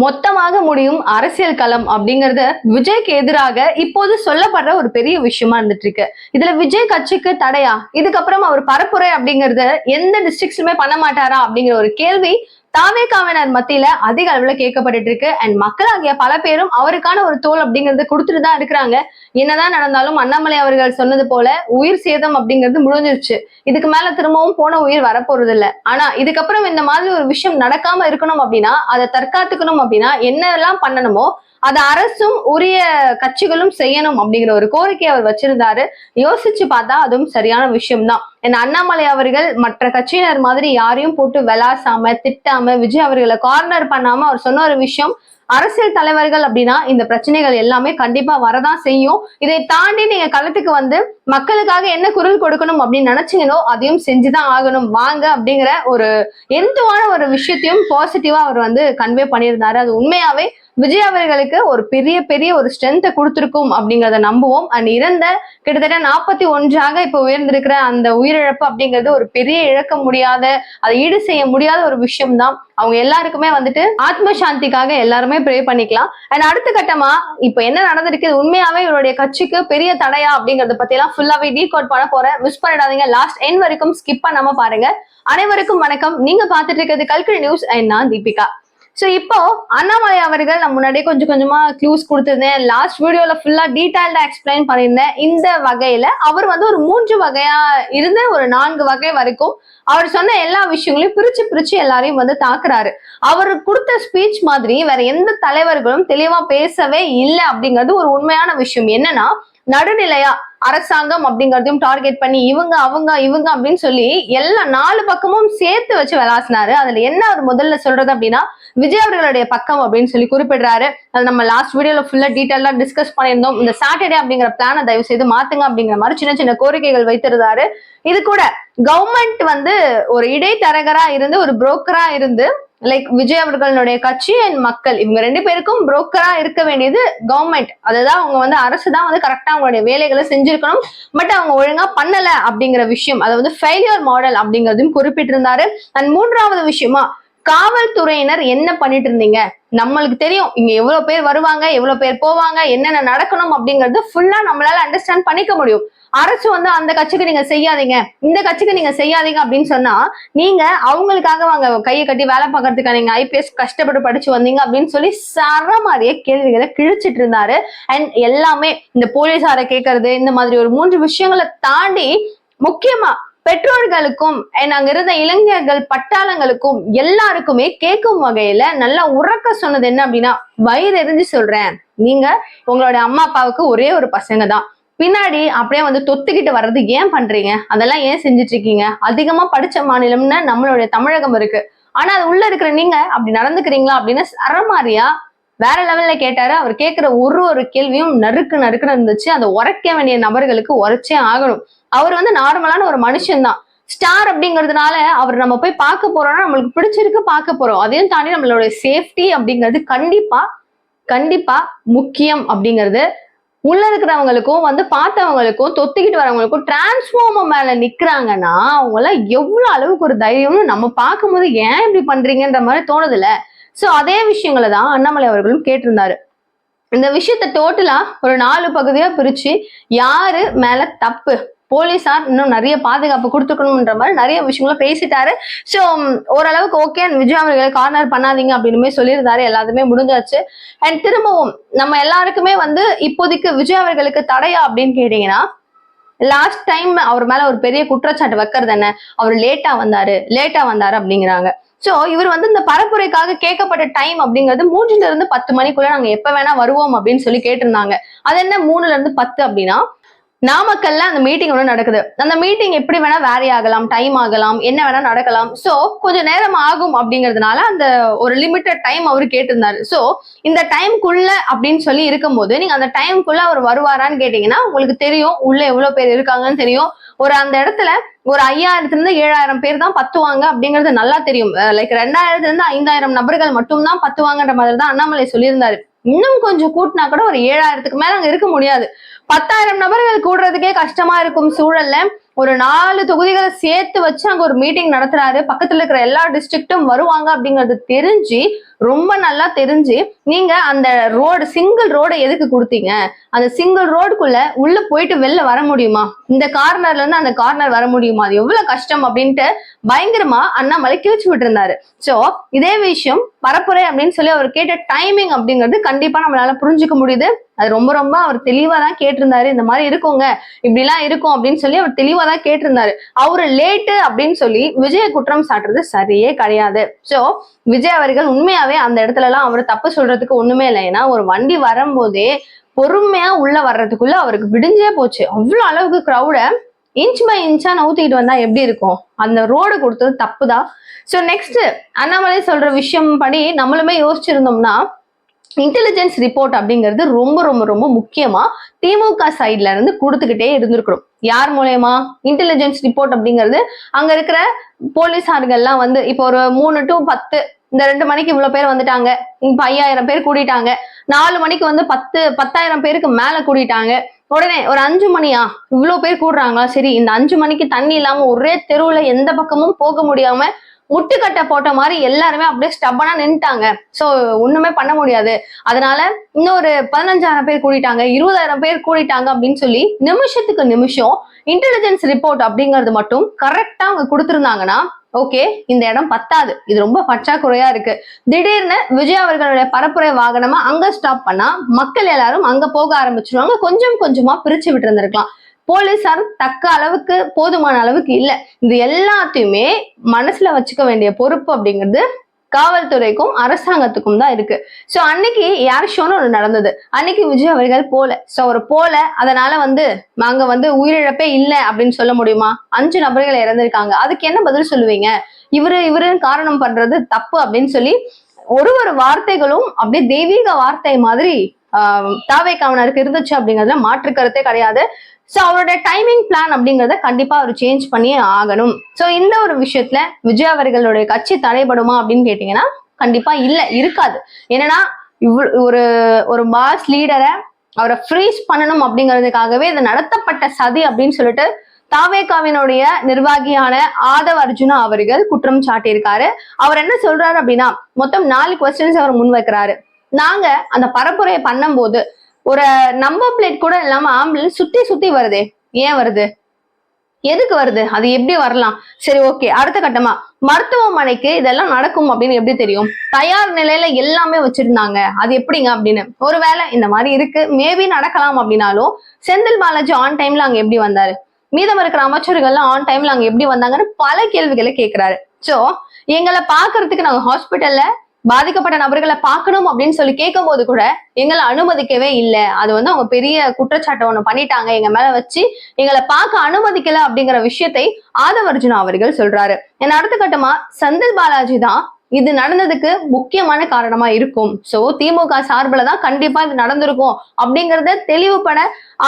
மொத்தமாக முடியும் அரசியல் களம் அப்படிங்கறத விஜய்க்கு எதிராக இப்போது சொல்லப்படுற ஒரு பெரிய விஷயமா இருந்துட்டு இருக்கு இதுல விஜய் கட்சிக்கு தடையா? இதுக்கப்புறம் அவர் பரப்புரை அப்படிங்கறத எந்த டிஸ்ட்ரிக்ட்ஸுமே பண்ண மாட்டாரா அப்படிங்கிற ஒரு கேள்வி தாவே காவினர் மத்தியில அதிக அளவுல கேட்கப்பட்டுட்டு இருக்கு. அண்ட் மக்களாகிய பல பேரும் அவருக்கான ஒரு தோல் அப்படிங்கறது கொடுத்துட்டு தான் இருக்கிறாங்க. என்னதான் நடந்தாலும் அண்ணாமலை அவர்கள் சொன்னது போல உயிர் சேதம் அப்படிங்கிறது முடிஞ்சிருச்சு. இதுக்கு மேல திரும்பவும் போன உயிர் வரப்போறது இல்ல ஆனா இதுக்கப்புறம் இந்த மாதிரி ஒரு விஷயம் நடக்காம இருக்கணும் அப்படின்னா அதை தற்காத்துக்கணும் அப்படின்னா என்னெல்லாம் பண்ணணுமோ அதை அரசும் உரிய கட்சிகளும் செய்யணும் அப்படிங்கிற ஒரு கோரிக்கை அவர் வச்சிருந்தாரு. யோசிச்சு பார்த்தா அதுவும் சரியான விஷயம்தான். என் அண்ணாமலை அவர்கள் மற்ற கட்சியினர் மாதிரி யாரையும் போட்டு விளாசாம திட்டாம விஜய் அவர்களை கார்னர் பண்ணாம அவர் சொன்ன ஒரு விஷயம் அரசியல் தலைவர்கள் அப்படின்னா இந்த பிரச்சனைகள் எல்லாமே கண்டிப்பா வரதான் செய்யும். இதை தாண்டி நீங்க களத்துக்கு வந்து மக்களுக்காக என்ன குரல் கொடுக்கணும் அப்படின்னு நினைச்சீங்களோ அதையும் செஞ்சுதான் ஆகணும். வாங்க அப்படிங்கிற ஒரு எந்தவான ஒரு விஷயத்தையும் பாசிட்டிவா அவர் வந்து கன்வே பண்ணியிருந்தாரு. அது உண்மையாவே விஜய் அவர்களுக்கு ஒரு பெரிய பெரிய ஒரு ஸ்ட்ரென்த்தை கொடுத்துருக்கும் அப்படிங்கறத நம்புவோம். அண்ட் இறந்த கிட்டத்தட்ட நாற்பத்தி ஒன்றாக இப்ப உயர்ந்திருக்கிற அந்த உயிரிழப்பு அப்படிங்கிறது ஒரு பெரிய இழக்க முடியாத அதை ஈடு செய்ய முடியாத ஒரு விஷயம் தான் அவங்க எல்லாருக்குமே வந்துட்டு ஆத்ம சாந்திக்காக எல்லாருமே ப்ரே பண்ணிக்கலாம். அண்ட் அடுத்த கட்டமா இப்ப என்ன நடந்திருக்கு? உண்மையாவே இவருடைய கட்சிக்கு பெரிய தடையா அப்படிங்கறத பத்தி எல்லாம் ஃபுல்லாவே டீ கோட் பண்ண போறேன். மிஸ் பண்ணிடாதீங்க. லாஸ்ட் என் வரைக்கும் ஸ்கிப் பண்ணாம பாருங்க. அனைவருக்கும் வணக்கம். நீங்க பாத்துட்டு இருக்கிறது கல்கரி நியூஸ் அண்ட் நான் தீபிகா. சோ இப்போ அண்ணாமலை அவர்கள் நான் முன்னாடியே கொஞ்சம் கொஞ்சமா க்ளூஸ் கொடுத்துருந்தேன். லாஸ்ட் வீடியோல ஃபுல்லா டீடைல்டா எக்ஸ்பிளைன் பண்ணியிருந்தேன். இந்த வகையில அவர் வந்து ஒரு மூன்று வகையா இருந்து ஒரு நான்கு வகை வரைக்கும் அவர் சொன்ன எல்லா விஷயங்களையும் பிரிச்சு பிரிச்சு எல்லாரையும் வந்து தாக்குறாரு. அவர் கொடுத்த ஸ்பீச் மாதிரி வேற எந்த தலைவர்களும் தெளிவா பேசவே இல்லை அப்படிங்கிறது ஒரு உண்மையான விஷயம். என்னன்னா நடுநிலையா அரசாங்கம் அப்படிங்கறதையும் டார்கெட் பண்ணி இவங்க அவங்க இவங்க அப்படின்னு சொல்லி எல்லா நாலு பக்கமும் சேர்த்து வச்சு விளாசினாரு. அதுல என்ன அவர் முதல்ல சொல்றது அப்படின்னா விஜய் அவர்களுடைய பக்கம் அப்படின்னு சொல்லி குறிப்பிடுறாரு. அது நம்ம லாஸ்ட் வீடியோல ஃபுல்லா டீட்டெயிலா டிஸ்கஸ் பண்ணியிருந்தோம். இந்த சாட்டர்டே அப்படிங்கிற பிளானை தயவு செய்து மாத்துங்க அப்படிங்கிற மாதிரி சின்ன சின்ன கோரிக்கைகள் வைத்திருந்தாரு. இது கூட கவர்மெண்ட் வந்து ஒரு இடைத்தரகரா இருந்து ஒரு புரோக்கரா இருந்து லைக் விஜய் அவர்களுடைய கட்சி அண்ட் மக்கள் இவங்க ரெண்டு பேருக்கும் புரோக்கரா இருக்க வேண்டியது கவர்மெண்ட் அதுதான் அவங்க வந்து அரசு தான் வந்து கரெக்டா அவங்களுடைய வேலைகளை செஞ்சிருக்கணும். பட் அவங்க ஒழுங்கா பண்ணல அப்படிங்கிற விஷயம் அதை வந்து ஃபெயிலியர் மாடல் அப்படிங்கறதும் குறிப்பிட்டிருந்தாரு. அண்ட் மூன்றாவது விஷயமா காவல்துறையினர் என்ன பண்ணிட்டு இருந்தீங்க? நம்மளுக்கு தெரியும் இங்க எவ்வளவு பேர் வருவாங்க எவ்வளவு பேர் போவாங்க என்னென்ன நடக்கணும் அப்படிங்கறது ஃபுல்லா நம்மளால அண்டர்ஸ்டாண்ட் பண்ணிக்க முடியும். அரசு வந்து அந்த கட்சிக்கு நீங்க செய்யாதீங்க. இந்த கட்சிக்கு நீங்க செய்யாதீங்க அப்படின்னு சொன்னா நீங்க அவங்களுக்காக வாங்க கையை கட்டி வேலை பார்க்கறதுக்காக நீங்க ஐபிஎஸ் கஷ்டப்பட்டு படிச்சு வந்தீங்க அப்படின்னு சொல்லி சர மாதிரியே கேள்விகளை கிழிச்சிட்டு இருந்தாரு. அண்ட் எல்லாமே இந்த போலீஸாரை கேட்கறது இந்த மாதிரி ஒரு மூன்று விஷயங்களை தாண்டி முக்கியமா பெற்றோர்களுக்கும் அங்க இருந்த இளைஞர்கள் பட்டாளங்களுக்கும் எல்லாருக்குமே கேட்கும் வகையில நல்லா உறக்க சொன்னது என்ன அப்படின்னா வயிறு எரிஞ்சு சொல்றேன். நீங்க உங்களோட அம்மா அப்பாவுக்கு ஒரே ஒரு பசங்க தான். பின்னாடி அப்படியே வந்து தொத்துக்கிட்டு வர்றது ஏன் பண்றீங்க? அதெல்லாம் ஏன் செஞ்சுட்டு இருக்கீங்க அதிகமா படிச்ச மாநிலம்னு நம்மளுடைய தமிழகம் இருக்கு. ஆனா அது உள்ள இருக்கிற நீங்க அப்படி நடந்துக்கிறீங்களா அப்படின்னு சரமாரியா வேற லெவல்ல கேட்டாரு. அவர் கேட்கிற ஒரு ஒரு கேள்வியும் நறுக்கு நறுக்குன்னு இருந்துச்சு. அதை உரைக்க வேண்டிய நபர்களுக்கு உரைச்சே ஆகணும். அவர் வந்து நார்மலான ஒரு மனுஷன்தான். ஸ்டார் அப்படிங்கிறதுனால அவர் நம்ம போய் பார்க்க போறோம்னா நம்மளுக்கு பிடிச்சிருக்கு பார்க்க போறோம். அதையும் தாண்டி நம்மளுடைய சேஃப்டி அப்படிங்கிறது கண்டிப்பா கண்டிப்பா முக்கியம் அப்படிங்கிறது உள்ள இருக்கிறவங்களுக்கும் வந்து பார்த்தவங்களுக்கும் தொத்திக்கிட்டு வரவங்களுக்கும் டிரான்ஸ்ஃபார்மர் மேல நிக்கிறாங்கன்னா அவங்க எல்லாம் எவ்வளவு அளவுக்கு ஒரு தைரியம்னு நம்ம பார்க்கும்போது ஏன் இப்படி பண்றீங்கன்ற மாதிரி தோணுதுல சோ அதே விஷயங்களை தான் அண்ணாமலை அவர்களும் கேட்டிருந்தாரு. இந்த விஷயத்த டோட்டலா ஒரு நாலு பகுதியா பிரிச்சு யாரு மேல தப்பு? போலீஸார் இன்னும் நிறைய பாதுகாப்பு கொடுத்துக்கணும்ன்ற மாதிரி நிறைய விஷயங்கள பேசிட்டாரு. ஸோ ஓரளவுக்கு ஓகே விஜய் அவர்களை கார்னர் பண்ணாதீங்க அப்படின்னு சொல்லியிருந்தாரு. எல்லாத்துமே முடிஞ்சாச்சு. அண்ட் திரும்பவும் நம்ம எல்லாருக்குமே வந்து இப்போதைக்கு விஜய் அவர்களுக்கு தடையா அப்படின்னு கேட்டீங்கன்னா லாஸ்ட் டைம் அவர் மேல ஒரு பெரிய குற்றச்சாட்டு வைக்கிறது என்ன? அவர் லேட்டா வந்தாரு லேட்டா வந்தாரு அப்படிங்கிறாங்க. சோ இவர் வந்து இந்த பரப்புரைக்காக கேட்கப்பட்ட டைம் அப்படிங்கிறது மூன்றுல இருந்து பத்து மணிக்குள்ள நாங்க எப்ப வேணா வருவோம் அப்படின்னு சொல்லி கேட்டிருந்தாங்க. அது என்ன மூணுல இருந்து பத்து அப்படின்னா நாமக்கல்ல அந்த மீட்டிங் ஒன்று நடக்குது. அந்த மீட்டிங் எப்படி வேணா வேரி ஆகலாம் டைம் ஆகலாம் என்ன வேணா நடக்கலாம். சோ கொஞ்சம் நேரம் ஆகும் அப்படிங்கிறதுனால அந்த ஒரு லிமிட்டட் டைம் அவர் கேட்டிருந்தாரு. சோ இந்த டைம்குள்ள அப்படின்னு சொல்லி இருக்கும்போது நீங்க அந்த டைம்குள்ள அவர் வருவாரான்னு கேட்டீங்கன்னா உங்களுக்கு தெரியும் உள்ள எவ்வளவு பேர் இருக்காங்கன்னு தெரியும். ஒரு அந்த இடத்துல ஒரு ஐயாயிரத்துல இருந்து ஏழாயிரம் பேர் தான் பத்துவாங்க அப்படிங்கிறது நல்லா தெரியும். லைக் ரெண்டாயிரத்துல இருந்து ஐந்தாயிரம் நபர்கள் மட்டும்தான் பத்துவாங்கன்ற மாதிரி தான் அண்ணாமலை சொல்லியிருந்தாரு. இன்னும் கொஞ்சம் கூட்டினா கூட ஒரு ஏழாயிரத்துக்கு மேல அங்க இருக்க முடியாது. பத்தாயிரம் நபர்கள் கூடுறதுக்கே கஷ்டமா இருக்கும் சூழல்ல. ஒரு நாலு தொகுதிகளை சேர்த்து வச்சு அங்க ஒரு மீட்டிங் நடத்துறாரு. பக்கத்துல இருக்கிற எல்லா டிஸ்ட்ரிக்ட்டும் வருவாங்க அப்படிங்கறது தெரிஞ்சு ரொம்ப நல்லா தெரிஞ்சு நீங்க அந்த ரோடு சிங்கிள் ரோடு எதுக்கு கொடுத்தீங்க? அந்த சிங்கிள் ரோடுக்குள்ள உள்ள போயிட்டு வெளில வர முடியுமா? இந்த கார்னர்ல இருந்து அந்த கார்னர் வர முடியுமா? அது எவ்வளவு கஷ்டம் அப்படின்ட்டு பயங்கரமா அண்ணாமலை கிழிச்சு விட்டுருந்தாரு. சோ இதே விஷயம் பரப்புரை அப்படின்னு சொல்லி அவர் கேட்ட டைமிங் அப்படிங்கிறது கண்டிப்பா நம்மளால புரிஞ்சுக்க முடியுது. அது ரொம்ப ரொம்ப அவர் தெளிவா தான் கேட்டிருந்தாரு. இந்த மாதிரி இருக்குங்க இப்படி எல்லாம் இருக்கும் அப்படின்னு சொல்லி அவர் தெளிவா தான் கேட்டிருந்தாரு. அவரு லேட்டு அப்படின்னு சொல்லி விஜய குற்றம் சாட்டுறது சரியே கிடையாது. சோ விஜய் அவர்கள் உண்மையாவே அந்த இடத்துல எல்லாம் அவர் தப்பு சொல்றதுக்கு ஒண்ணுமே இல்லை. ஏன்னா ஒரு வண்டி வரும்போதே பொறுமையா உள்ள வர்றதுக்குள்ள அவருக்கு விடிஞ்சே போச்சு. அவ்வளவு அளவுக்கு க்ரௌட இன்ச் பை இன்ச்சா நவுத்திக்கிட்டு வந்தா எப்படி இருக்கும்? அந்த ரோடு கொடுத்தது தப்பு தான் ஸோ நெக்ஸ்ட் அண்ணாமலை சொல்ற விஷயம் படி நம்மளுமே யோசிச்சிருந்தோம்னா இன்டெலிஜென்ஸ் ரிப்போர்ட் அப்படிங்கிறது ரொம்ப ரொம்ப ரொம்ப முக்கியமா திமுக சைட்ல இருந்து கொடுத்துக்கிட்டே இருந்திருக்கணும். யார் மூலயமா இன்டெலிஜென்ஸ் ரிப்போர்ட் அப்படிங்கிறது அங்க இருக்கிற போலீஸார்கள்லாம் வந்து இப்போ ஒரு மூணு டு பத்து இந்த ரெண்டு மணிக்கு இவ்வளவு பேர் வந்துட்டாங்க. இப்ப ஐயாயிரம் பேர் கூட்டிட்டாங்க நாலு மணிக்கு வந்து பத்து பத்தாயிரம் பேருக்கு மேல கூட்டிட்டாங்க உடனே ஒரு அஞ்சு மணியா? இவ்வளவு பேர் கூடுறாங்களா? சரி இந்த அஞ்சு மணிக்கு தண்ணி இல்லாம ஒரே தெருவுல எந்த பக்கமும் போக முடியாம முட்டுக்கட்டை போட்ட மாதிரி எல்லாருமே அப்படியே ஸ்டப்பனா நின்ட்டாங்க சோ ஒண்ணுமே பண்ண முடியாது. அதனால இன்னொரு பதினஞ்சாயிரம் பேர் கூட்டிட்டாங்க இருபதாயிரம் பேர் கூட்டிட்டாங்க அப்படின்னு சொல்லி நிமிஷத்துக்கு நிமிஷம் இன்டெலிஜென்ஸ் ரிப்போர்ட் அப்படிங்கிறது மட்டும் கரெக்டா அவங்க கொடுத்துருந்தாங்கன்னா ஓகே இந்த இடம் பத்தாது. இது ரொம்ப பற்றாக்குறையா இருக்கு. திடீர்னு விஜய் அவர்களுடைய பரப்புரை வாகனமா அங்க ஸ்டாப் பண்ணா மக்கள் எல்லாரும் அங்க போக ஆரம்பிச்சிருவாங்க. கொஞ்சம் கொஞ்சமா பிரிச்சு விட்டு இருந்திருக்கலாம் போலீசார் தக்க அளவுக்கு போதுமான அளவுக்கு இல்ல. இது எல்லாத்தையுமே மனசுல வச்சுக்க வேண்டிய பொறுப்பு அப்படிங்கிறது காவல்துறைக்கும் அரசாங்கத்துக்கும் தான் இருக்கு. சோ அன்னைக்கு யார் ஷோன்னு ஒண்ணு நடந்தது. அன்னைக்கு விஜய் அவர்கள் போல. சோ அவர் போல. அதனால வந்து நாங்க வந்து உயிரிழப்பே இல்லை அப்படின்னு சொல்ல முடியுமா? அஞ்சு நபர்கள் இறந்திருக்காங்க. அதுக்கு என்ன பதில் சொல்லுவீங்க? இவரு இவருன்னு காரணம் பண்றது தப்பு அப்படின்னு சொல்லி ஒரு ஒரு வார்த்தைகளும் அப்படியே தெய்வீக வார்த்தை மாதிரி ஆஹ் தாவை காவனருக்கு இருந்துச்சு அப்படிங்கறதுல மாற்று கருத்தே கிடையாது. சோ அவரோட டைமிங் பிளான் அப்படிங்கறத கண்டிப்பா அவர் சேஞ்ச் பண்ணியே ஆகணும். சோ இந்த ஒரு விஷயத்துல விஜய் அவர்களுடைய கட்சி தடைபடுமா அப்படின்னு கேட்டீங்கன்னா கண்டிப்பா இல்ல இருக்காது. என்னன்னா இவ்வளவு ஒரு ஒரு பாஸ் லீடரை அவரை ஃப்ரீஸ் பண்ணணும் அப்படிங்கிறதுக்காகவே இது நடத்தப்பட்ட சதி அப்படின்னு சொல்லிட்டு தாவேகாவினுடைய நிர்வாகியான ஆதவ் அர்ஜுனா அவர்கள் குற்றம் சாட்டியிருக்காரு. அவர் என்ன சொல்றாரு அப்படின்னா மொத்தம் நாலு கொஸ்டின்ஸ் அவர் முன்வைக்கிறாரு. நாங்க அந்த பரப்புரையை பண்ணும்போது ஒரு நம்பர் பிளேட் கூட இல்லாம ஆம்புலன்ஸ் சுத்தி சுத்தி வருதே. ஏன் வருது? எதுக்கு வருது? அது எப்படி வரலாம்? சரி ஓகே அடுத்த கட்டமா. மருத்துவமனைக்கு இதெல்லாம் நடக்கும் அப்படின்னு எப்படி தெரியும்? தயார் நிலையில எல்லாமே வச்சிருந்தாங்க. அது எப்படிங்க அப்படின்னு? ஒருவேளை இந்த மாதிரி இருக்கு. மேபி நடக்கலாம் அப்படின்னாலும் செந்தில் பாலாஜி ஆன் டைம்ல அங்க எப்படி வந்தாரு? மீதம் இருக்கிற அமைச்சர்கள்லாம் ஆன் டைம்ல அங்க எப்படி வந்தாங்கன்னு பல கேள்விகளை கேட்கிறாரு. சோ எங்களை பாக்குறதுக்கு நாங்க ஹாஸ்பிட்டல்ல பாதிக்கப்பட்ட நபர்களை பார்க்கணும் அப்படின்னு சொல்லி கேட்கும் போது கூட எங்களை அனுமதிக்கவே இல்லை. அது வந்து அவங்க பெரிய குற்றச்சாட்டை ஒண்ணு பண்ணிட்டாங்க. எங்க மேல வச்சு எங்களை பார்க்க அனுமதிக்கல அப்படிங்கிற விஷயத்தை ஆதவர்ஜுனா அவர்கள் சொல்றாரு. என் அடுத்த கட்டமா செந்தில் பாலாஜி தான் இது நடந்ததுக்கு முக்கியமான காரணமா இருக்கும். சோ திமுக சார்பில் தான் கண்டிப்பா இது நடந்திருக்கும் அப்படிங்கறத தெளிவுபட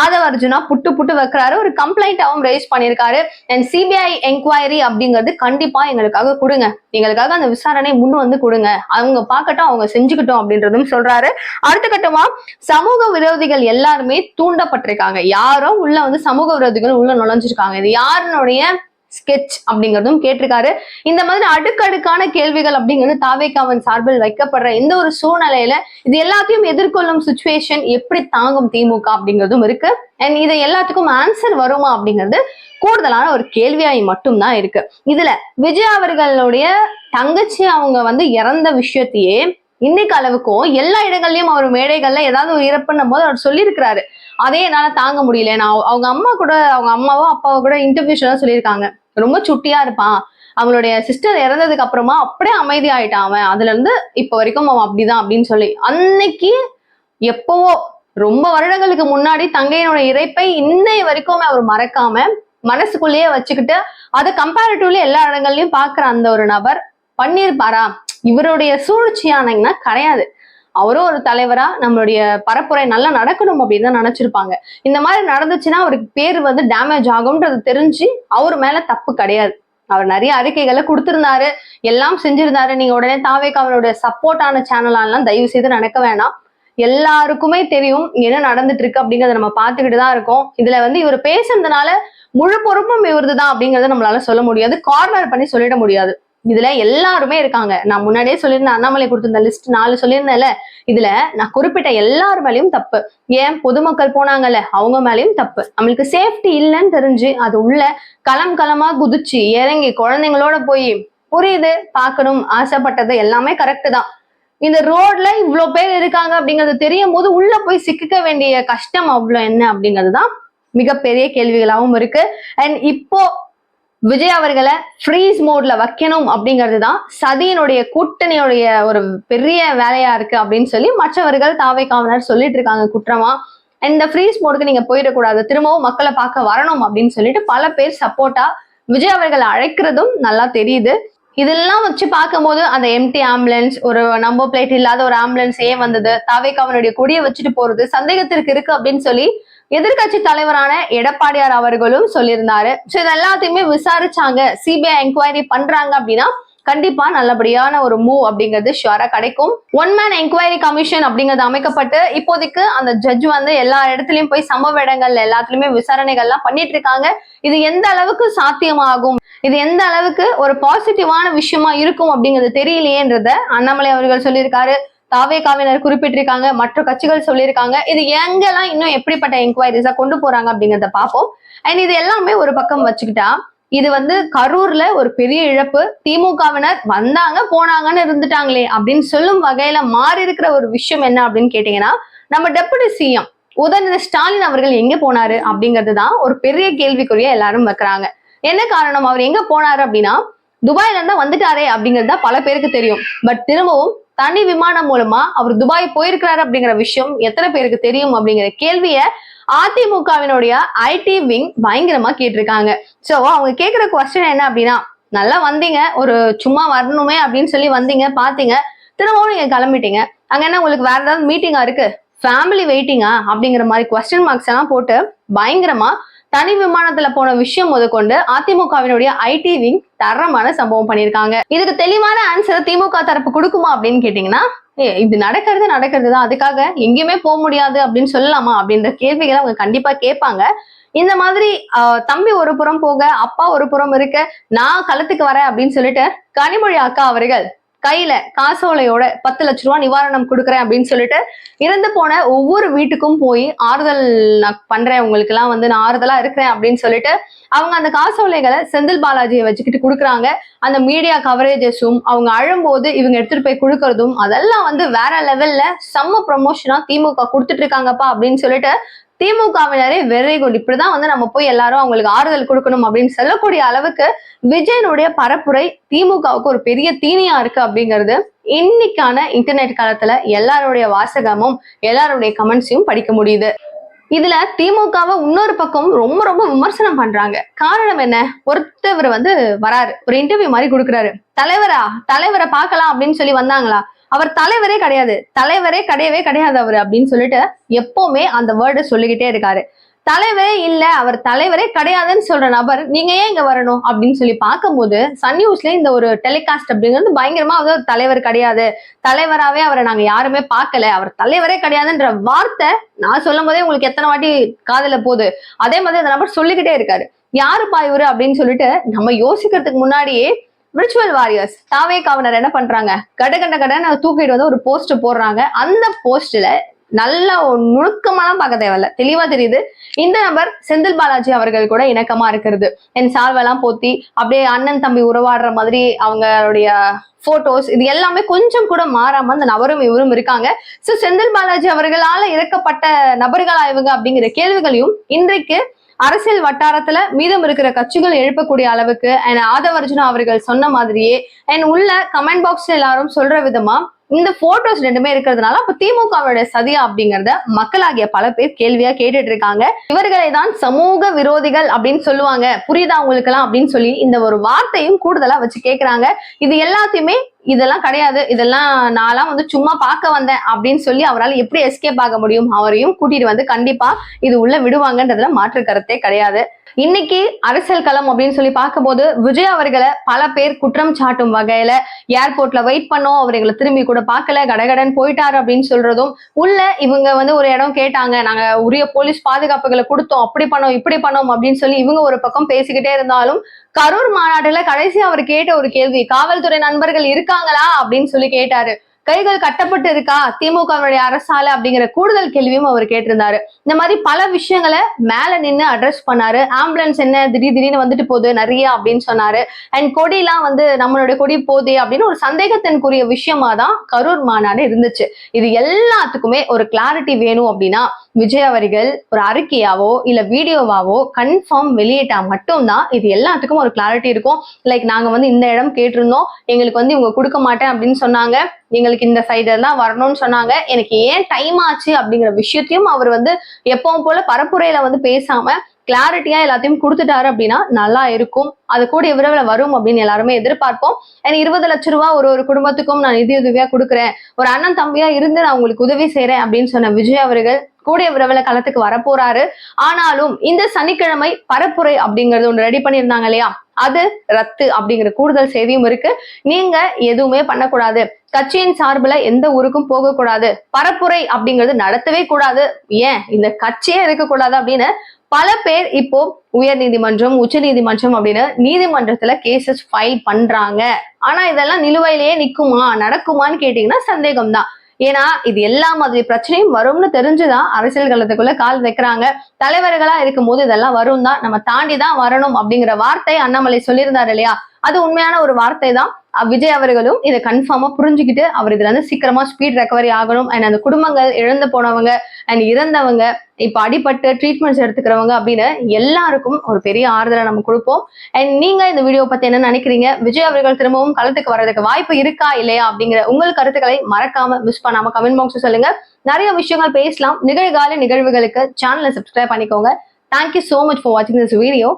ஆதவ அர்ஜுனா புட்டு புட்டு வைக்கிறாரு. ஒரு கம்ப்ளைண்டாவும் ரைஸ் பண்ணியிருக்காரு. அண்ட் சிபிஐ என்கொயரி அப்படிங்கிறது கண்டிப்பா எங்களுக்காக கொடுங்க. எங்களுக்காக அந்த விசாரணை முன் வந்து கொடுங்க. அவங்க பார்க்கட்டும் அவங்க செஞ்சுக்கிட்டோம் அப்படின்றதும் சொல்றாரு. அடுத்த கட்டமா சமூக விரோதிகள் எல்லாருமே தூண்டப்பட்டிருக்காங்க. யாரோ உள்ள வந்து சமூக விரோதிகள் உள்ள நுழைஞ்சிருக்காங்க. இது யாருனுடைய ஸ்கெட்ச் அப்படிங்கிறதும் கேட்டிருக்காரு. இந்த மாதிரி அடுக்கடுக்கான கேள்விகள் அப்படிங்கிறது தாவேக்காவன் சார்பில் வைக்கப்படுற இந்த ஒரு சூழ்நிலையில இது எல்லாத்தையும் எதிர்கொள்ளும் சுச்சுவேஷன் எப்படி தாங்கும் திமுக அப்படிங்கிறதும் இருக்கு. அண்ட் இதை எல்லாத்துக்கும் ஆன்சர் வருமா அப்படிங்கிறது கூடுதலான ஒரு கேள்வியாய் மட்டும்தான் இருக்கு. இதுல விஜய் அவர்களுடைய தங்கச்சி அவங்க வந்து இறந்த விஷயத்தையே இன்னைக்கு அளவுக்கும் எல்லா இடங்கள்லயும் அவர் மேடைகள்ல ஏதாவது ஒரு இறப்புன்னும் போது அவர் சொல்லியிருக்கிறாரு. அதே என்னால தாங்க முடியல. நான் அவங்க அம்மா கூட அவங்க அம்மாவோ அப்பாவோ கூட இன்டர்வியூஸ் சொல்லியிருக்காங்க. ரொம்ப சுட்டியா இருப்பான். அவங்களுடைய சிஸ்டர் இறந்ததுக்கு அப்புறமா அப்படியே அமைதி ஆயிட்டான் அவன். அதுல இருந்து இப்ப வரைக்கும் அவன் அப்படிதான் அப்படின்னு சொல்லி. அன்னைக்கு எப்பவோ ரொம்ப வருடங்களுக்கு முன்னாடி தங்கையினுடைய இறைப்பை இன்னை வரைக்கும் அவர் மறக்காம மனசுக்குள்ளேயே வச்சுக்கிட்டு அதை கம்பேரிட்டிவ்லி எல்லா இடங்கள்லயும் பாக்குற அந்த ஒரு நபர் பண்ணியிருப்பாரா? இவருடைய சூழ்ச்சியானங்கன்னா கிடையாது. அவரும் ஒரு தலைவரா நம்மளுடைய பரப்புரை நல்லா நடக்கணும் அப்படின்னு தான் நினைச்சிருப்பாங்க. இந்த மாதிரி நடந்துச்சுன்னா அவருக்கு பேர் வந்து டேமேஜ் ஆகும்ன்றது தெரிஞ்சு அவர் மேல தப்பு கிடையாது. அவர் நிறைய அறிக்கைகளை கொடுத்திருந்தாரு எல்லாம் செஞ்சிருந்தாரு. நீங்க உடனே தாவேக்கு அவருடைய சப்போர்ட்டான சேனலாலாம் தயவு செய்து நடக்க வேணாம். எல்லாருக்குமே தெரியும் என்ன நடந்துட்டு இருக்கு அப்படிங்கறத நம்ம பாத்துக்கிட்டு தான் இருக்கோம். இதுல வந்து இவர் பேசுனதுனால முழு பொறுப்பும் இவருதுதான் அப்படிங்கறத நம்மளால சொல்ல முடியாது. கார்னர் பண்ணி சொல்லிட முடியாது. இதுல எல்லாருமே இருக்காங்க. நான் முன்னாடியே சொல்லியிருந்தேன் அண்ணாமலை கொடுத்திருந்த லிஸ்ட் நாலு சொல்லியிருந்தேன்ல இதுல நான் குறிப்பிட்ட எல்லார் மேலயும் தப்பு. ஏன்? பொதுமக்கள் போனாங்கல்ல அவங்க மேலயும் தப்பு. நம்மளுக்கு சேஃப்டி இல்லைன்னு தெரிஞ்சு அது உள்ள களம் களமா குதிச்சு இறங்கி குழந்தைங்களோட போய் புரியுது பார்க்கணும் ஆசைப்பட்டது எல்லாமே கரெக்ட் தான். இந்த ரோட்ல இவ்வளவு பேர் இருக்காங்க அப்படிங்கறது தெரியும் போது உள்ள போய் சிக்கிக்க வேண்டிய கஷ்டம் அவ்வளோ என்ன அப்படிங்கிறது தான் மிகப்பெரிய கேள்விகளாகவும் இருக்கு. அண்ட் இப்போ விஜய் அவர்களை ஃப்ரீஸ் மோட்ல வைக்கணும் அப்படிங்கிறது தான் சதியினுடைய கூட்டணியுடைய ஒரு பெரிய வேலையா இருக்கு அப்படின்னு சொல்லி மற்றவர்கள் தாவை காவலர் சொல்லிட்டு இருக்காங்க குற்றமா. இந்த ஃப்ரீஸ் மோடுக்கு நீங்க போயிடக்கூடாது. திரும்பவும் மக்களை பார்க்க வரணும் அப்படின்னு சொல்லிட்டு பல பேர் சப்போர்ட்டா விஜய் அவர்களை அழைக்கிறதும் நல்லா தெரியுது. இதெல்லாம் வச்சு பார்க்கும்போது அந்த எம்டி ஆம்புலன்ஸ் ஒரு நம்பர் பிளேட் இல்லாத ஒரு ஆம்புலன்ஸ் ஏன் வந்தது. தாவேக்காவனுடைய கொடியை வச்சுட்டு போறது சந்தேகத்திற்கு இருக்கு அப்படின்னு சொல்லி எதிர்க்கட்சி தலைவரான எடப்பாடியார் அவர்களும் சொல்லியிருந்தாரு. ஸோ இது எல்லாத்தையுமே விசாரிச்சாங்க சிபிஐ என்கொயரி பண்றாங்க அப்படின்னா கண்டிப்பா நல்லபடியான ஒரு மூவ் அப்படிங்கிறது ஷுவரா கிடைக்கும். ஒன் மேன் என்கொயரி கமிஷன் அப்படிங்கிறது அமைக்கப்பட்டு இப்போதைக்கு அந்த ஜட்ஜ் வந்து எல்லா இடத்துலயும் போய் சம்பவ இடங்கள்ல எல்லாத்துலயுமே விசாரணைகள்லாம் பண்ணிட்டு இருக்காங்க. இது எந்த அளவுக்கு சாத்தியமாகும்? இது எந்த அளவுக்கு ஒரு பாசிட்டிவான விஷயமா இருக்கும் அப்படிங்கிறது தெரியலையேன்றத அண்ணாமலை அவர்கள் சொல்லியிருக்காரு. தாவே காவினர் குறிப்பிட்டிருக்காங்க மற்ற கட்சிகள் சொல்லியிருக்காங்க. இது எங்கெல்லாம் இன்னும் எப்படிப்பட்ட என்கொயரிஸா கொண்டு போறாங்க அப்படிங்கறத பார்ப்போம். அண்ட் இது எல்லாமே ஒரு பக்கம் வச்சுக்கிட்டா இது வந்து கரூர்ல ஒரு பெரிய இழப்பு. திமுகவினர் வந்தாங்க போனாங்கன்னு இருந்துட்டாங்களே அப்படின்னு சொல்லும் வகையில மாறி இருக்கிற ஒரு விஷயம் என்ன அப்படின்னு கேட்டீங்கன்னா நம்ம டெபுட்டி சிஎம் உதயநிதி ஸ்டாலின் அவர்கள் எங்க போனாரு அப்படிங்கிறது தான் ஒரு பெரிய கேள்விக்குறிய எல்லாரும் வைக்கிறாங்க. என்ன காரணம்? அவர் எங்க போனாரு அப்படின்னா துபாயில இருந்தா வந்துட்டாரே அப்படிங்கிறது தான் பல பேருக்கு தெரியும். பட் திரும்பவும் தனி விமானம் மூலமா அவர் துபாய் போயிருக்கிறாரு அப்படிங்கிற விஷயம் எத்தனை பேருக்கு தெரியும் அப்படிங்கிற கேள்விய அதிமுகவினுடைய ஐடி விங் பயங்கரமா கேட்டிருக்காங்க. சோ அவங்க கேக்குற கொஸ்டின் என்ன அப்படின்னா நல்லா வந்தீங்க ஒரு சும்மா வரணுமே அப்படின்னு சொல்லி வந்தீங்க பாத்தீங்க திரும்பவும் நீங்க கிளம்பிட்டீங்க. அங்க என்ன உங்களுக்கு வேற ஏதாவது மீட்டிங்கா இருக்கு? ஃபேமிலி வெயிட்டிங்கா அப்படிங்கிற மாதிரி கொஸ்டின் மார்க்ஸ் எல்லாம் போட்டு பயங்கரமா தனி விமானத்துல போன விஷயம் முதற்கொண்டு அதிமுகவினுடைய ஐடி விங் தரமான சம்பவம் பண்ணியிருக்காங்க. இதுக்கு தெளிவான ஆன்சர் திமுக தரப்பு கொடுக்குமா அப்படின்னு கேட்டீங்கன்னா ஏ இது நடக்கிறது நடக்கிறது தான். அதுக்காக எங்கேயுமே போக முடியாது அப்படின்னு சொல்லலாமா அப்படின்ற கேள்விகளை அவங்க கண்டிப்பா கேட்பாங்க. இந்த மாதிரி ஆஹ், தம்பி ஒரு புறம் போக அப்பா ஒரு புறம் இருக்க நான் களத்துக்கு வரேன் அப்படின்னு சொல்லிட்டு கனிமொழி அக்கா அவர்கள் கையில காசோலையோட பத்து லட்ச ரூபா நிவாரணம் கொடுக்குறேன் அப்படின்னு சொல்லிட்டு இறந்து போன ஒவ்வொரு வீட்டுக்கும் போய் ஆறுதல் நான் பண்றேன் உங்களுக்கு எல்லாம் வந்து நான் ஆறுதலா இருக்கிறேன் அப்படின்னு சொல்லிட்டு அவங்க அந்த காசோலைகளை செந்தில் பாலாஜியை வச்சுக்கிட்டு கொடுக்குறாங்க. அந்த மீடியா கவரேஜஸும் அவங்க அழும்போது இவங்க எடுத்துட்டு போய் கொடுக்கறதும் அதெல்லாம் வந்து வேற லெவல்ல செம்ம ப்ரொமோஷனா திமுக கொடுத்துட்டு இருக்காங்கப்பா அப்படின்னு சொல்லிட்டு திமுகவினரே வெறி குண்டு இப்படிதான் வந்து நம்ம போய் எல்லாரும் அவங்களுக்கு ஆறுதல் கொடுக்கணும் அப்படின்னு சொல்லக்கூடிய அளவுக்கு விஜயனுடைய பரப்புரை திமுகவுக்கு ஒரு பெரிய தீனியா இருக்கு அப்படிங்கிறது இன்னைக்கான இன்டர்நெட் காலத்துல எல்லாருடைய வாசகமும் எல்லாருடைய கமெண்ட்ஸையும் படிக்க முடியுது. இதுல திமுகவை இன்னொரு பக்கம் ரொம்ப ரொம்ப விமர்சனம் பண்றாங்க. காரணம் என்ன? ஒருத்தவர் வந்து வராரு. ஒரு இன்டர்வியூ மாதிரி கொடுக்குறாரு. தலைவரா? தலைவரை பார்க்கலாம் அப்படின்னு சொல்லி வந்தாங்களா? அவர் தலைவரே கிடையாது. தலைவரே கிடையவே கிடையாது அவர் அப்படின்னு சொல்லிட்டு எப்பவுமே அந்த வேர்டு சொல்லிக்கிட்டே இருக்காரு. தலைவரே இல்ல அவர் தலைவரே கிடையாதுன்னு சொல்ற நபர் நீங்க ஏன் இங்க வரணும்? அப்படின்னு சொல்லி பார்க்கும்போது சன் நியூஸ்ல இந்த ஒரு டெலிகாஸ்ட் அப்படிங்கிறது பயங்கரமா வந்து தலைவர் கிடையாது. தலைவராவே அவரை நாங்க யாருமே பார்க்கல. அவர் தலைவரே கிடையாதுன்ற வார்த்தை நான் சொல்லும் போதே உங்களுக்கு எத்தனை வாட்டி காதல போகுது. அதே மாதிரி அந்த நபர் சொல்லிக்கிட்டே இருக்காரு. யாருப்பா இவரு அப்படின்னு சொல்லிட்டு நம்ம யோசிக்கிறதுக்கு முன்னாடியே விர்ச்சுவல் வாரியர்ஸ் தாவே காவனர் என்ன பண்றாங்க? கட கண்ட கடன் தூக்கிட்டு வந்து ஒரு போஸ்ட் போடுறாங்க. அந்த போஸ்ட்ல நல்ல ஒரு நுணுக்கமாலாம் பார்க்க தேவையில்ல. தெளிவா தெரியுது. இந்த நபர் செந்தில் பாலாஜி அவர்கள் கூட இணக்கமா இருக்கிறது. என் சால்வெல்லாம் போத்தி அப்படியே அண்ணன் தம்பி உறவாடுற மாதிரி அவங்களுடைய போட்டோஸ் இது எல்லாமே கொஞ்சம் கூட மாறாம அந்த நபரும் இவரும் இருக்காங்க. சோ செந்தில் பாலாஜி அவர்களால இறக்கப்பட்ட நபர்களா இவங்க அப்படிங்கிற கேள்விகளையும் இன்றைக்கு அரசியல் வட்டாரத்துல மீதம் இருக்கிற கட்சிகள் எழுப்பக்கூடிய அளவுக்கு என் ஆதவர்ஜுனா அவர்கள் சொன்ன மாதிரியே என் உள்ள கமெண்ட் பாக்ஸ்ல எல்லாரும் சொல்ற விதமா இந்த போட்டோஸ் ரெண்டுமே இருக்கிறதுனால அப்ப திமுகவோட சதியா அப்படிங்கறத மக்களாகிய பல பேர் கேள்வியா கேட்டுட்டு இருக்காங்க. இவர்களை தான் சமூக விரோதிகள் அப்படின்னு சொல்லுவாங்க. புரியுதா உங்களுக்கு எல்லாம் அப்படின்னு சொல்லி இந்த ஒரு வார்த்தையும் கூடுதலா வச்சு கேக்குறாங்க. இது எல்லாத்தையுமே இதெல்லாம் கிடையாது. இதெல்லாம் நான்லாம் வந்து சும்மா பார்க்க வந்தேன் அப்படின்னு சொல்லி அவரால் எப்படி எஸ்கேப் ஆக முடியும்? அவரையும் கூட்டிட்டு வந்து கண்டிப்பா இது உள்ள விடுவாங்கன்றதுல மாற்று கருத்தே கிடையாது. இன்னைக்கு அரசியல் களம் அப்படின்னு சொல்லி பார்க்கும்போது விஜய் அவர்களை பல பேர் குற்றம் சாட்டும் வகையில ஏர்போர்ட்ல வெயிட் பண்ணோம். அவர் எங்களை திரும்பி கூட பார்க்கல. கடகடன் போயிட்டாரு அப்படின்னு சொல்றதும் உள்ள இவங்க வந்து ஒரு இடம் கேட்டாங்க. நாங்க உரிய போலீஸ் பாதுகாப்புகளை கொடுத்தோம். அப்படி பண்ணோம் இப்படி பண்ணோம் அப்படின்னு சொல்லி இவங்க ஒரு பக்கம் பேசிக்கிட்டே இருந்தாலும் கரூர் மாநாட்டுல கடைசி அவர் கேட்ட ஒரு கேள்வி காவல்துறை நண்பர்கள் இருக்க இருக்காங்களா அப்படின்னு சொல்லி கேட்டாரு. கைகள் கட்டப்பட்டு இருக்கா? திமுகவுடைய அரசால அப்படிங்கிற கூடுதல் கேள்வியும் அவர் கேட்டிருந்தாரு. இந்த மாதிரி பல விஷயங்களை மேல நின்று அட்ரஸ் பண்ணாரு. ஆம்புலன்ஸ் என்ன திடீர் திடீர்னு வந்துட்டு போகுது நிறைய அப்படின்னு சொன்னாரு. அண்ட் கொடிலாம் வந்து நம்மளுடைய கொடி போதே அப்படின்னு ஒரு சந்தேகத்தின்குரிய விஷயமா தான் கரூர் மாநாடு இருந்துச்சு. இது எல்லாத்துக்குமே ஒரு கிளாரிட்டி வேணும் அப்படின்னா விஜய் அவர்கள் ஒரு அறிக்கையாவோ இல்ல வீடியோவாவோ கன்ஃபார்ம் வெளியிட்டா மட்டும்தான் இது எல்லாத்துக்கும் ஒரு கிளாரிட்டி இருக்கும். லைக் நாங்க வந்து இந்த இடம் கேட்டிருந்தோம். எங்களுக்கு வந்து இவங்க கொடுக்க மாட்டேன் அப்படின்னு சொன்னாங்க. எங்களுக்கு இந்த சைடு தான் வரணும்னு சொன்னாங்க. எனக்கு ஏன் டைம் ஆச்சு அப்படிங்கிற விஷயத்தையும் அவர் வந்து எப்பவும் போல பரப்புரையில வந்து பேசாம கிளாரிட்டியா எல்லாத்தையும் கொடுத்துட்டாரு அப்படின்னா நல்லா இருக்கும். அது கூட விரைவில் வரும் அப்படின்னு எல்லாருமே எதிர்பார்ப்போம். ஏன்னா இருபது லட்ச ரூபா ஒரு ஒரு குடும்பத்துக்கும் நான் நிதி உதவியா கொடுக்குறேன். ஒரு அண்ணன் தம்பியா இருந்து நான் உங்களுக்கு உதவி செய்யறேன் அப்படின்னு சொன்ன விஜய் அவர்கள் கூடிய விரைவில் களத்துக்கு வரப்போறாரு. ஆனாலும் இந்த சனிக்கிழமை பரப்புரை அப்படிங்கறது ஒன்று ரெடி பண்ணியிருந்தாங்க இல்லையா? அது ரத்து அப்படிங்கிற கூடுதல் செய்தியும் இருக்கு. நீங்க எதுவுமே பண்ணக்கூடாது. கட்சியின் சார்பில் எந்த ஊருக்கும் போகக்கூடாது. பரப்புரை அப்படிங்கிறது நடத்தவே கூடாது. ஏன்? இந்த கட்சியே இருக்கக்கூடாது அப்படின்னு பல பேர் இப்போ உயர் நீதிமன்றம் உச்ச நீதிமன்றம் அப்படின்னு நீதிமன்றத்துல கேசஸ் ஃபைல் பண்றாங்க. ஆனா இதெல்லாம் நிலுவையிலேயே நிக்குமா? நடக்குமான்னு கேட்டீங்கன்னா சந்தேகம் தான் ஏன்னா இது எல்லா மாதிரி பிரச்சனையும் வரும்னு தெரிஞ்சுதான் அரசியல் களத்துக்குள்ள கால் வைக்கிறாங்க. தலைவர்களா இருக்கும் போது இதெல்லாம் வரும் தான் நம்ம தாண்டி தான் வரணும் அப்படிங்கிற வார்த்தை அண்ணாமலை சொல்லியிருந்தாரு இல்லையா? அது உண்மையான ஒரு வார்த்தை தான் விஜய் அவர்களும் இதை கன்ஃபார்மா புரிஞ்சுக்கிட்டு அவர் இதுல இருந்து சீக்கிரமா ஸ்பீட் ரெக்கவரி ஆகணும். அண்ட் அந்த குடும்பங்கள் இழந்து போனவங்க அண்ட் இறந்தவங்க இப்ப அடிபட்டு ட்ரீட்மெண்ட்ஸ் எடுத்துக்கிறவங்க அப்படின்னு எல்லாருக்கும் ஒரு பெரிய ஆறுதலை நம்ம கொடுப்போம். அண்ட் நீங்க இந்த வீடியோ பத்தி என்ன நினைக்கிறீங்க? விஜய் அவர்கள் திரும்பவும் களத்துக்கு வர்றதுக்கு வாய்ப்பு இருக்கா இல்லையா அப்படிங்கிற உங்கள் கருத்துக்களை மறக்காம மிஸ் பண்ணாம கமெண்ட் பாக்ஸ் சொல்லுங்க. நிறைய விஷயங்கள் பேசலாம். நிகழ்கால நிகழ்வுகளுக்கு சேனலை சப்ஸ்கிரைப் பண்ணிக்கோங்க. Thank you so much for வாட்சிங் திஸ் வீடியோ